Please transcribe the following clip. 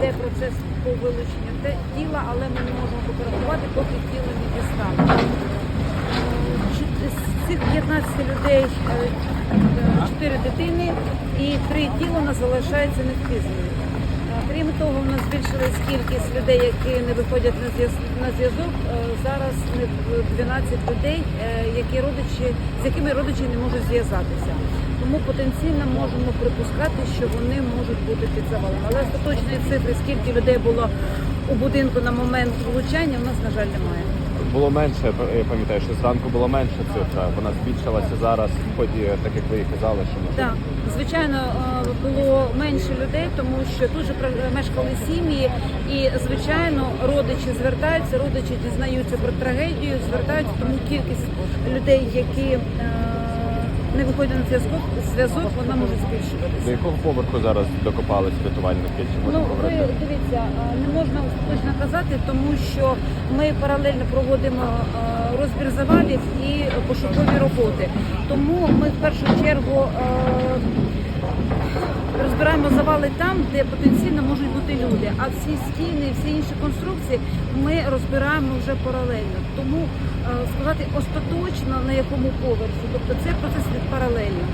йде процес по вилученню тіла, але ми не можемо фотографувати, поки тіло не дістане. З цих 15 людей е, 4 дитини і 3 тіла у нас залишаються невпізнаними. Е, Крім того, у нас збільшилась кількість людей, які не виходять на зв'яз- на зв'язок. Е, Зараз 12 людей, е, які родичі, з якими родичі не можуть зв'язатися. Тому потенційно можемо припускати, що вони можуть бути під завалом. Але остаточної цифри, скільки людей було у будинку на момент влучання, у нас, на жаль, немає. Було менше, я пам'ятаю, що зранку було менше цифра. Вона збільшилася зараз в ході, так як ви і казали, що може Так, звичайно, е, було менше людей, тому що тут же мешкали сім'ї, і звичайно, родичі звертаються, родичі дізнаються про трагедію, звертаються, тому кількість людей, які е, не виходять на зв'язок, зв'язок, вона може збільшуватися. до якого поверху зараз докопались рятувальники? Чи Ну ви говорити? дивіться, не можна точно казати, тому що ми паралельно проводимо розбір завалів і пошукові роботи. Тому ми в першу чергу розбираємо завали там, де потенційно можуть бути люди. А всі стіни, всі інші конструкції ми розбираємо вже паралельно. Тому е, сказати остаточно на якому поверсі, тобто це процес від паралельно.